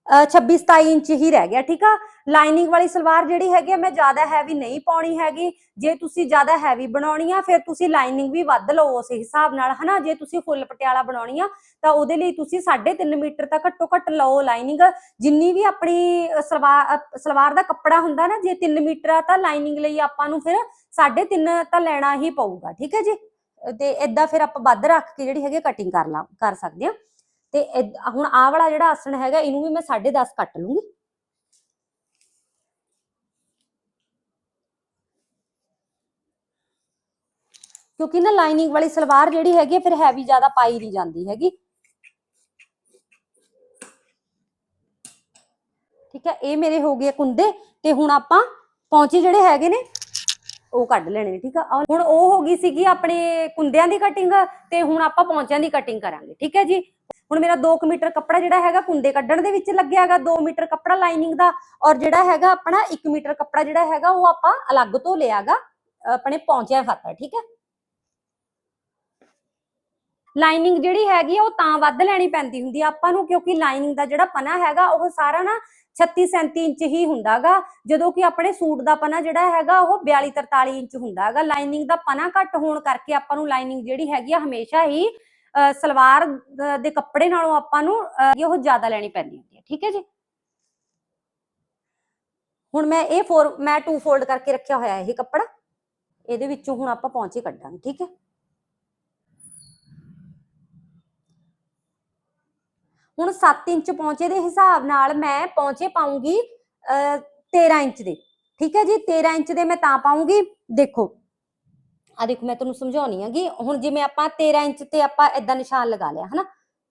26 27 ਇੰਚ ਹੀ ਰਹਿ ਗਿਆ ਠੀਕ ਆ? ਲਾਈਨਿੰਗ ਵਾਲੀ ਸਲਵਾਰ ਜਿਹੜੀ ਹੈਗੀ ਆ, ਮੈਂ ਜ਼ਿਆਦਾ ਹੈਵੀ ਨਹੀਂ ਪਾਉਣੀ ਹੈਗੀ। ਜੇ ਤੁਸੀਂ ਜ਼ਿਆਦਾ ਹੈਵੀ ਬਣਾਉਣੀ ਆ ਫਿਰ ਤੁਸੀਂ ਲਾਈਨਿੰਗ ਵੀ ਵੱਧ ਲਓ ਉਸ ਹਿਸਾਬ ਨਾਲ ਹਨਾ? ਜੇ ਤੁਸੀਂ ਫੁੱਲ ਪਟਿਆਲਾ ਬਣਾਉਣੀ ਆ ਤਾਂ ਉਹਦੇ ਲਈ ਤੁਸੀਂ 3.5 ਮੀਟਰ ਤਾਂ ਘੱਟੋ ਘੱਟ ਲਓ ਲਾਈਨਿੰਗ ਜਿੰਨੀ ਵੀ ਆਪਣੀ ਸਲਵਾਰ ਸਲਵਾਰ ਦਾ ਕੱਪੜਾ ਹੁੰਦਾ ਨਾ ਜੇ 3 ਮੀਟਰ ਆ ਤਾਂ ਲਾਈਨਿੰਗ ਲਈ ਆਪਾਂ ਨੂੰ ਫਿਰ 3.5 ਤਾਂ ਲੈਣਾ ਹੀ ਪਊਗਾ ਠੀਕ ਹੈ ਜੀ? ਤੇ ਇਦਾਂ ਫਿਰ ਆਪਾਂ ਵੱਧ ਰੱਖ ਕੇ ਜਿਹੜੀ ਹੈਗੀ ਕਟਿੰਗ ਕਰ ਲਾ ਕਰ ਸਕਦੇ ਆ। ਤੇ ਹੁਣ ਆਹ ਵਾਲਾ ਜਿਹੜਾ ਆਸਣ ਹੈਗਾ, ਇਹਨੂੰ ਵੀ ਮੈਂ 10.5 ਕੱਟ ਲੂੰਗੀ। ਕਿਉਂਕਿ ਨਾ ਲਾਈਨਿੰਗ ਵਾਲੀ ਸਲਵਾਰ ਜਿਹੜੀ ਹੈਗੀ ਫਿਰ ਹੈਵੀ ਜ਼ਿਆਦਾ ਪਾਈ ਨਹੀਂ ਜਾਂਦੀ ਹੈਗੀ। ਠੀਕ ਹੈ ਇਹ ਮੇਰੇ ਹੋ ਗਏ ਕੁੰਦੇ ਤੇ ਹੁਣ ਆਪਾਂ ਪੌਂਚੇ ਜਿਹੜੇ ਹੈਗੇ ਨੇ, ਉਹ ਕੱਢ ਲੈਣੇ ਨੇ, ਠੀਕ ਆ। ਹੁਣ ਉਹ ਹੋ ਗਈ ਸੀਗੀ ਆਪਣੇ ਕੁੰਦਿਆਂ ਦੀ ਕਟਿੰਗ ਤੇ ਹੁਣ ਆਪਾਂ ਪੌਂਚਿਆਂ ਦੀ ਕਟਿੰਗ ਕਰਾਂਗੇ, ਠੀਕ ਹੈ ਜੀ? ਹੁਣ ਮੇਰਾ 2 ਮੀਟਰ ਕੱਪੜਾ ਜਿਹੜਾ ਹੈਗਾ ਕੁੰਦੇ ਕੱਢਣ ਦੇ ਵਿੱਚ ਲੱਗਿਆ 2 ਮੀਟਰ ਕੱਪੜਾ ਲਾਈਨਿੰਗ ਦਾ ਔਰ ਜਿਹੜਾ ਹੈਗਾ ਆਪਣਾ 1 ਮੀਟਰ ਕੱਪੜਾ ਜਿਹੜਾ ਹੈਗਾ ਉਹ ਆਪਾਂ ਅਲੱਗ ਤੋਂ ਲਿਆਗਾ, ਆਪਣੇ ਪੌਂਚਿਆਂ ਖਾਤਰ, ਠੀਕ ਹੈ? ਲਾਈਨਿੰਗ ਜਿਹੜੀ ਹੈਗੀ ਆ ਉਹ ਤਾਂ ਵੱਧ ਲੈਣੀ ਪੈਂਦੀ ਹੁੰਦੀ ਆ ਆਪਾਂ ਨੂੰ, ਕਿਉਂਕਿ ਲਾਈਨਿੰਗ ਦਾ ਜਿਹੜਾ ਪਨਾ ਹੈਗਾ ਉਹ ਸਾਰਾ ਨਾ 36 37 ਇੰਚ ਹੀ ਹੁੰਦਾਗਾ, ਜਦੋਂ ਕਿ ਆਪਣੇ ਸੂਟ ਦਾ ਪਨਾ ਜਿਹੜਾ ਹੈਗਾ ਉਹ 42 43 ਇੰਚ ਹੁੰਦਾਗਾ। ਲਾਈਨਿੰਗ ਦਾ ਪਨਾ ਘੱਟ ਹੋਣ ਕਰਕੇ ਆਪਾਂ ਨੂੰ ਲਾਈਨਿੰਗ ਜਿਹੜੀ ਹੈਗੀ ਆ ਹਮੇਸ਼ਾ ਹੀ ਸਲਵਾਰ ਦੇ ਕੱਪੜੇ ਨਾਲੋਂ ਆਪਾਂ ਨੂੰ ਉਹ ਜ਼ਿਆਦਾ ਲੈਣੀ ਪੈਂਦੀ ਹੁੰਦੀ ਹੈ, ਠੀਕ ਹੈ ਜੀ? ਹੁਣ ਮੈਂ ਇਹ ਫੋਰ ਮੈਂ ਟੂ ਫੋਲਡ ਕਰਕੇ ਰੱਖਿਆ ਹੋਇਆ ਇਹ ਕੱਪੜਾ, ਇਹਦੇ ਵਿੱਚੋਂ ਹੁਣ ਆਪਾਂ ਪੌਂਚੇ ਕੱਢਾਂਗੇ, ਠੀਕ ਹੈ? ਹੁਣ 7 ਇੰਚ ਪੌਂਚੇ ਦੇ ਹਿਸਾਬ ਨਾਲ ਮੈਂ ਪੌਂਚੇ ਪਾਉਂਗੀ 13 ਇੰਚ ਦੇ, ਠੀਕ ਹੈ ਜੀ? 13 ਇੰਚ ਦੇ ਮੈਂ ਤਾਂ ਪਾਉਂਗੀ, ਦੇਖੋ ਆ ਦੇਖੋ ਮੈਂ ਤੁਹਾਨੂੰ ਸਮਝਾਉਣੀ ਹੈਗੀ ਹੁਣ ਜਿਵੇਂ ਆਪਾਂ 13 ਇੰਚ ਤੇ ਆਪਾਂ ਇਦਾਂ ਨਿਸ਼ਾਨ ਲਗਾ ਲਿਆ ਹਨਾ?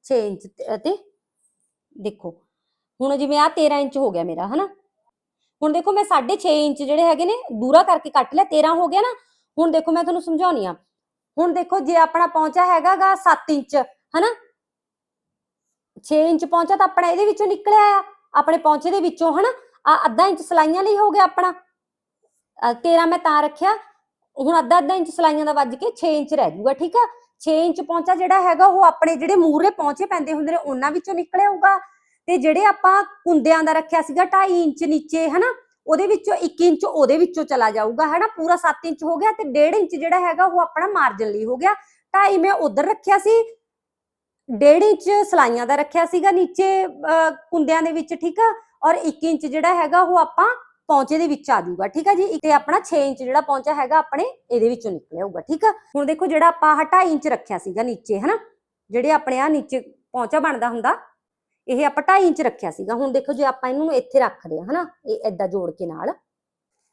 6 ਇੰਚ ਤੇ ਤੇ ਦੇਖੋ ਹੁਣ ਜਿਵੇਂ ਆ 13 ਇੰਚ ਹੋ ਗਿਆ ਮੇਰਾ ਹਨਾ? ਹੁਣ ਦੇਖੋ ਮੈਂ 6.5 ਇੰਚ ਜਿਹੜੇ ਹੈਗੇ ਨੇ ਦੂਰਾ ਕਰਕੇ ਕੱਟ ਲਿਆ 13 ਹੋ ਗਿਆ ਨਾ? ਹੁਣ ਦੇਖੋ ਮੈਂ ਤੁਹਾਨੂੰ ਸਮਝਾਉਣੀ ਆ। ਹੁਣ ਦੇਖੋ ਜੇ ਆਪਣਾ ਪੌਂਚਾ ਹੈਗਾਗਾ 7 ਇੰਚ ਹਨਾ? 6 ਇੰਚ ਪਹੁੰਚਾ ਤਾਂ ਆਪਣਾ ਇਹਦੇ ਵਿੱਚੋਂ ਨਿਕਲਿਆ ਆ ਆਪਣੇ ਪਹੁੰਚੇ ਦੇ ਵਿੱਚੋਂ ਹਨਾ? ਆ ਅੱਧਾ ਇੰਚ ਸਲਾਈਆਂ ਲਈ ਹੋ ਗਿਆ ਆਪਣਾ। ਅ, 13 ਮੈਂ ਤਾਂ ਰੱਖਿਆ। ਹੁਣ ਅੱਧਾ ਅੱਧਾ ਇੰਚ ਸਲਾਈਆਂ ਦਾ ਵੱਜ ਕੇ 6 ਇੰਚ ਰਹਿ ਜਾਊਗਾ ਠੀਕ ਆ? 6 ਇੰਚ ਪੌਂਚਾ ਜਿਹੜਾ ਹੈਗਾ ਉਹ ਆਪਣੇ ਜਿਹੜੇ ਮੂਰੇ ਪੌਂਚੇ ਪੈਂਦੇ ਹੁੰਦੇ ਨੇ ਉਹਨਾਂ ਵਿੱਚੋਂ ਨਿਕਲਿਆ ਹੋਊਗਾ ਤੇ ਜਿਹੜੇ ਆਪਾਂ ਕੁੰਦਿਆਂ ਦਾ ਰੱਖਿਆ ਸੀਗਾ 2.5 ਇੰਚ ਨੀਚੇ ਹਨਾ? ਉਹਦੇ ਵਿੱਚੋਂ 1 ਇੰਚ ਉਹਦੇ ਵਿੱਚੋਂ ਚਲਾ ਜਾਊਗਾ ਹਨਾ? ਪੂਰਾ 7 ਇੰਚ ਹੋ ਗਿਆ ਤੇ 1.5 ਇੰਚ ਜਿਹੜਾ ਹੈਗਾ ਉਹ ਆਪਣਾ ਮਾਰਜਨ ਲਈ ਹੋ ਗਿਆ। 2.5 ਮੈਂ ਉਧਰ ਰੱਖਿਆ ਸੀ 1.5 ਇੰਚ ਸਲਾਈਆਂ ਦਾ ਰੱਖਿਆ ਸੀਗਾ ਨੀਚੇ ਅਹ, ਕੁੰਦਿਆਂ ਦੇ ਵਿੱਚ ਠੀਕ ਆ? ਔਰ 1 ਇੰਚ ਜਿਹੜਾ ਹੈਗਾ ਉਹ ਆਪਾਂ ਪੌਂਚੇ ਦੇ ਵਿੱਚ ਆ ਜਾਊਗਾ, ਠੀਕ ਆ ਜੀ? ਤੇ ਆਪਣਾ 6 ਇੰਚ ਜਿਹੜਾ ਪੌਂਚਾ ਹੈਗਾ ਆਪਣੇ ਇਹਦੇ ਵਿੱਚੋਂ ਨਿਕਲਿਆ ਹੋਊਗਾ, ਠੀਕ ਆ? ਹੁਣ ਦੇਖੋ ਜਿਹੜਾ ਆਪਾਂ 2.5 ਇੰਚ ਰੱਖਿਆ ਸੀਗਾ ਨੀਚੇ, ਹਨਾ? ਜਿਹੜੇ ਆਪਣੇ ਆ ਨੀਚੇ ਪੌਂਚਾ ਬਣਦਾ ਹੁੰਦਾ, ਇਹ ਆਪਾਂ 2.5 ਇੰਚ ਰੱਖਿਆ ਸੀਗਾ। ਹੁਣ ਦੇਖੋ ਜੇ ਆਪਾਂ ਇਹਨੂੰ ਇੱਥੇ ਰੱਖਦੇ ਆ ਹਨਾ? ਇਹ ਏਦਾਂ ਜੋੜ ਕੇ ਨਾਲ,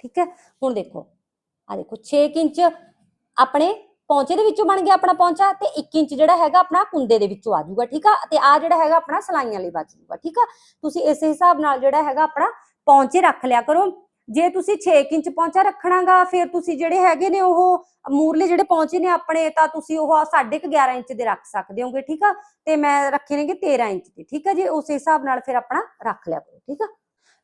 ਠੀਕ ਹੈ ਹੁਣ ਦੇਖੋ ਆ ਦੇਖੋ 6 ਇੰਚ ਆਪਣੇ ਪੌਂਚੇ ਦੇ ਵਿੱਚੋਂ ਬਣ ਗਿਆ ਆਪਣਾ ਪੌਂਚਾ ਤੇ 1 ਇੰਚ ਜਿਹੜਾ ਹੈਗਾ ਆਪਣਾ ਕੁੰਦੇ ਦੇ ਵਿੱਚੋਂ ਆ ਜਾਊਗਾ, ਠੀਕ ਆ? ਤੇ ਆ ਜਿਹੜਾ ਹੈਗਾ ਆਪਣਾ ਸਲਾਈਆਂ ਲਈ ਬਚ ਜਾਊਗਾ, ਠੀਕ ਆ? ਤੁਸੀਂ ਇਸੇ ਹਿਸਾਬ ਨਾਲ ਜਿਹੜਾ ਹੈਗਾ ਆਪਣਾ ਪੌਂਚੇ ਰੱਖ ਲਿਆ ਕਰੋ। ਜੇ ਤੁਸੀਂ 6 ਇੰਚ ਪੌਂਚਾ ਰੱਖਣਾਗਾ, ਫਿਰ ਤੁਸੀਂ ਜਿਹੜੇ ਹੈਗੇ ਨੇ ਉਹ ਮੂਰਲੇ ਜਿਹੜੇ ਪੌਂਚੇ ਨੇ ਆਪਣੇ, ਤਾਂ ਤੁਸੀਂ ਉਹ 11.5 ਇੰਚ ਦੇ ਰੱਖ ਸਕਦੇ ਹੋਗੇ, ਠੀਕ ਆ? ਤੇ ਮੈਂ ਰੱਖੇ ਨੇਗੇ 13 ਇੰਚ ਦੇ, ਠੀਕ ਆ ਜੀ? ਉਸੇ ਹਿਸਾਬ ਨਾਲ ਫਿਰ ਆਪਣਾ ਰੱਖ ਲਿਆ ਕਰੋ, ਠੀਕ ਆ?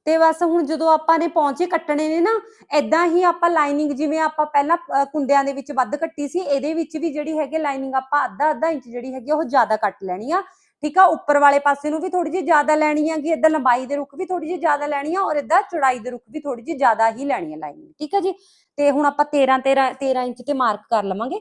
ਤੇ ਬਸ ਹੁਣ ਜਦੋਂ ਆਪਾਂ ਨੇ ਪੌਂਚੇ ਕੱਟਣੇ ਨੇ ਨਾ ਐਦਾਂ ਹੀ ਆਪਾਂ ਲਾਈਨਿੰਗ ਜਿਵੇਂ ਆਪਾਂ ਪਹਿਲਾਂ ਕੁੰਦਿਆਂ ਦੇ ਵਿੱਚ ਵੱਧ ਕੱਟੀ ਸੀ, ਇਹਦੇ ਵਿੱਚ ਵੀ ਜਿਹੜੀ ਹੈਗੀ ਲਾਈਨਿੰਗ ਆਪਾਂ ਅੱਧਾ ਅੱਧਾ ਇੰਚ ਜਿਹੜੀ ਹੈਗੀ ਉਹ ਜ਼ਿਆਦਾ ਕੱਟ ਲੈਣੀ ਆ। ਠੀਕ ਆ, ਉੱਪਰ ਵਾਲੇ ਪਾਸੇ ਨੂੰ ਵੀ ਥੋੜੀ ਜਿਹੀ ਜ਼ਿਆਦਾ ਲੈਣੀ ਹੈਗੀ ਏਦਾਂ ਲੰਬਾਈ ਦੇ ਰੁੱਖ ਵੀ ਥੋੜੀ ਜਿਹੀ ਜ਼ਿਆਦਾ ਲੈਣੀ ਆ ਔਰ ਏਦਾਂ ਚੌੜਾਈ ਦੇ ਰੁੱਖ ਵੀ ਥੋੜੀ ਜਿਹੀ ਜ਼ਿਆਦਾ ਹੀ ਲੈਣੀ ਆ ਲਾਈਨਿੰਗ ਠੀਕ ਆ ਜੀ? ਤੇ ਹੁਣ ਆਪਾਂ 13 13 13 ਇੰਚ ਤੇ ਮਾਰਕ ਕਰ ਲਵਾਂਗੇ।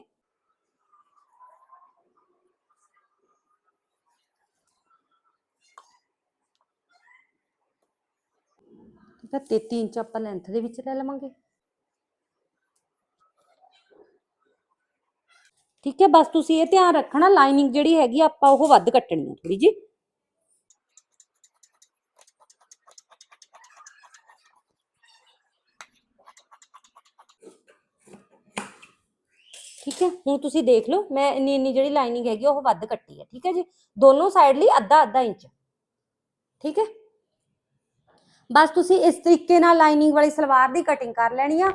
ਠੀਕ ਆ 33 ਇੰਚ ਆਪਾਂ ਲੈਂਥ ਦੇ ਵਿੱਚ ਲੈ ਲਵਾਂਗੇ। ਠੀਕ ਹੈ ਬਸ ਤੁਸੀਂ ਇਹ ਧਿਆਨ ਰੱਖਣਾ ਲਾਈਨਿੰਗ ਜਿਹੜੀ ਹੈਗੀ ਆਪਾਂ ਉਹ ਵੱਧ ਕੱਟਣੀ ਹੈ ਥੋੜੀ ਜੀ ਠੀਕ ਹੈ ਹੁਣ ਤੁਸੀਂ ਦੇਖ ਲਓ ਮੈਂ ਇੰਨੀ ਇੰਨੀ ਜਿਹੜੀ ਲਾਈਨਿੰਗ ਹੈਗੀ ਆ, ਉਹ ਵੱਧ ਕੱਟੀ ਹੈ ਠੀਕ ਹੈ ਜੀ? ਦੋਨੋਂ ਸਾਈਡ ਲਈ ਅੱਧਾ ਅੱਧਾ ਇੰਚ। ਠੀਕ ਹੈ? ਬਸ ਤੁਸੀਂ ਇਸ ਤਰੀਕੇ ਨਾਲ ਲਾਈਨਿੰਗ ਵਾਲੀ ਸਲਵਾਰ ਦੀ ਕਟਿੰਗ ਕਰ ਲੈਣੀ ਆ।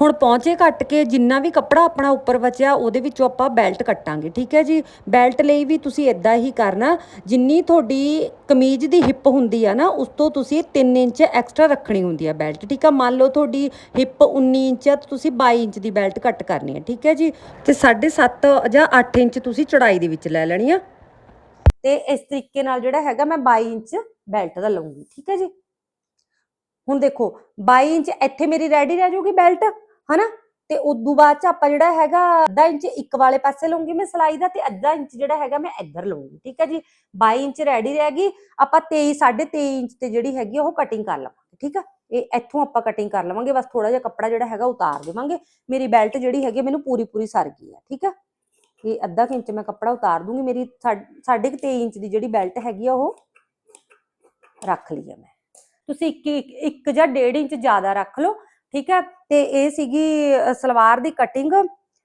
ਹੁਣ ਪੌਂਚੇ ਕੱਟ ਕੇ ਜਿੰਨਾ ਵੀ ਕੱਪੜਾ ਆਪਣਾ ਉੱਪਰ ਬਚਿਆ ਉਹਦੇ ਵਿੱਚੋਂ ਆਪਾਂ ਬੈਲਟ ਕੱਟਾਂਗੇ ਠੀਕ ਹੈ ਜੀ? ਬੈਲਟ ਲਈ ਵੀ ਤੁਸੀਂ ਇਦਾਂ ਹੀ ਕਰਨਾ ਜਿੰਨੀ ਤੁਹਾਡੀ ਕਮੀਜ਼ ਦੀ ਹਿੱਪ ਹੁੰਦੀ ਆ ਨਾ ਉਸ ਤੋਂ ਤੁਸੀਂ 3 ਇੰਚ ਐਕਸਟਰਾ ਰੱਖਣੀ ਹੁੰਦੀ ਆ ਬੈਲਟ ਠੀਕ ਆ? ਮੰਨ ਲਓ ਤੁਹਾਡੀ ਹਿੱਪ 19 ਇੰਚ ਆ ਤਾਂ ਤੁਸੀਂ 22 ਇੰਚ ਦੀ ਬੈਲਟ ਕੱਟ ਕਰਨੀ ਹੈ ਠੀਕ ਹੈ ਜੀ? ਤੇ 7.5 ਜਾਂ 8 ਇੰਚ ਤੁਸੀਂ ਚੜਾਈ ਦੇ ਵਿੱਚ ਲੈ ਲੈਣੀ ਆ। ਤੇ ਇਸ ਤਰੀਕੇ ਨਾਲ ਜਿਹੜਾ ਹੈਗਾ ਮੈਂ 22 ਇੰਚ ਬੈਲਟ ਦਾ ਲਵਾਂਗੀ ਠੀਕ ਹੈ ਜੀ? ਹੁਣ ਦੇਖੋ 22 ਇੰਚ ਇੱਥੇ ਮੇਰੀ ਰੈਡੀ ਰਹਿ ਜਾਊਗੀ ਬੈਲਟ ਹਨਾ? ਤੇ ਉਦੋਂ ਬਾਅਦ ਚ ਆਪਾਂ ਜਿਹੜਾ ਹੈਗਾ, ਅੱਧਾ ਇੰਚ ਇੱਕ ਵਾਲੇ ਪਾਸੇ ਲਵਾਂਗੀ ਮੈਂ ਸਲਾਈ ਦਾ ਤੇ ਅੱਧਾ ਇੰਚ ਜਿਹੜਾ ਹੈਗਾ ਮੈਂ ਇੱਧਰ ਲਵਾਂਗੀ ਠੀਕ ਹੈ ਜੀ? 22 ਇੰਚ ਰੈਡੀ ਰਹਿ ਗਈ, ਆਪਾਂ 23 23.5 ਇੰਚ ਤੇ ਜਿਹੜੀ ਹੈਗੀ ਆ ਉਹ ਕਟਿੰਗ ਕਰ ਲਵਾਂਗੇ, ਠੀਕ ਆ? ਇਹ ਇੱਥੋਂ ਆਪਾਂ ਕਟਿੰਗ ਕਰ ਲਵਾਂਗੇ, ਬਸ ਥੋੜਾ ਜਿਹਾ ਕੱਪੜਾ ਜਿਹੜਾ ਹੈਗਾ ਉਤਾਰ ਦੇਵਾਂਗੇ। ਮੇਰੀ ਬੈਲਟ ਜਿਹੜੀ ਹੈਗੀ ਮੈਨੂੰ ਪੂਰੀ ਪੂਰੀ ਸਰ ਗਈ ਆ, ਠੀਕ ਆ? ਇਹ ਅੱਧਾ ਕੁ ਇੰਚ ਮੈਂ ਕੱਪੜਾ ਉਤਾਰ ਦੂੰਗੀ, ਮੇਰੀ 23 ਇੰਚ ਦੀ ਜਿਹੜੀ ਬੈਲਟ ਹੈਗੀ ਆ ਉਹ ਰੱਖ ਲਈ ਆ ਮੈਂ। ਤੁਸੀਂ ਇੱਕ, ਇੱਕ- ਇੱਕ ਜਾਂ ਡੇਢ ਇੰਚ ਜ਼ਿਆਦਾ ਰੱਖ ਲਓ, ਠੀਕ ਹੈ? ਤੇ ਇਹ ਸੀਗੀ ਸਲਵਾਰ ਦੀ ਕਟਿੰਗ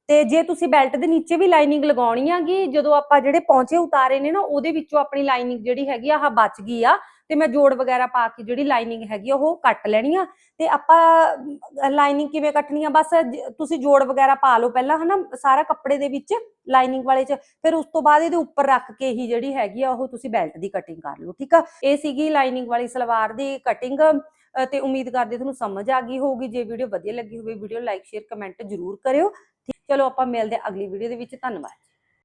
ਤੇ ਜੇ ਤੁਸੀਂ ਬੈਲਟ ਦੇ ਨੀਚੇ ਵੀ ਲਾਈਨਿੰਗ ਲਗਾਉਣੀ ਆਗੀ, ਜਦੋਂ ਆਪਾਂ ਜਿਹੜੇ ਪੌਂਚੇ ਉਤਾਰੇ ਨੇ ਨਾ, ਉਹਦੇ ਵਿੱਚੋਂ ਆਪਣੀ ਲਾਈਨਿੰਗ ਜਿਹੜੀ ਹੈਗੀ ਆ, ਆਹ ਬਚ ਗਈ ਆ। ਤੇ ਮੈਂ ਜੋੜ ਵਗੈਰਾ ਪਾ ਕੇ ਜਿਹੜੀ ਲਾਈਨਿੰਗ ਹੈਗੀ ਉਹ ਕੱਟ ਲੈਣੀ ਆ। ਤੇ ਆਪਾਂ ਲਾਈਨਿੰਗ ਕਿਵੇਂ ਕੱਟਣੀ ਆ? ਬਸ ਤੁਸੀਂ ਜੋੜ ਵਗੈਰਾ ਪਾ ਲਓ ਪਹਿਲਾਂ, ਹਨਾ, ਸਾਰਾ ਕੱਪੜੇ ਦੇ ਵਿੱਚ, ਲਾਈਨਿੰਗ ਵਾਲੇ ਚ। ਫਿਰ ਉਸ ਤੋਂ ਬਾਅਦ ਇਹਦੇ ਉੱਪਰ ਰੱਖ ਕੇ ਹੀ ਜਿਹੜੀ ਹੈਗੀ ਆ, ਉਹ ਤੁਸੀਂ ਬੈਲਟ ਦੀ ਕਟਿੰਗ ਕਰ ਲਓ, ਠੀਕ ਆ? ਇਹ ਸੀਗੀ ਲਾਈਨਿੰਗ ਵਾਲੀ ਸਲਵਾਰ ਦੀ ਕਟਿੰਗ ਤੇ ਉਮੀਦ ਕਰਦੇ ਤੁਹਾਨੂੰ ਸਮਝ ਆ ਗਈ ਹੋਊਗੀ। ਜੇ ਵੀਡੀਓ ਵਧੀਆ ਲੱਗੀ ਹੋਵੇ, ਵੀਡੀਓ ਲਾਈਕ ਸ਼ੇਅਰ ਕਮੈਂਟ ਜ਼ਰੂਰ ਕਰਿਓ। ਚਲੋ ਆਪਾਂ ਮਿਲਦੇ ਹਾਂ ਅਗਲੀ ਵੀਡੀਓ ਦੇ ਵਿੱਚ ਧੰਨਵਾਦ।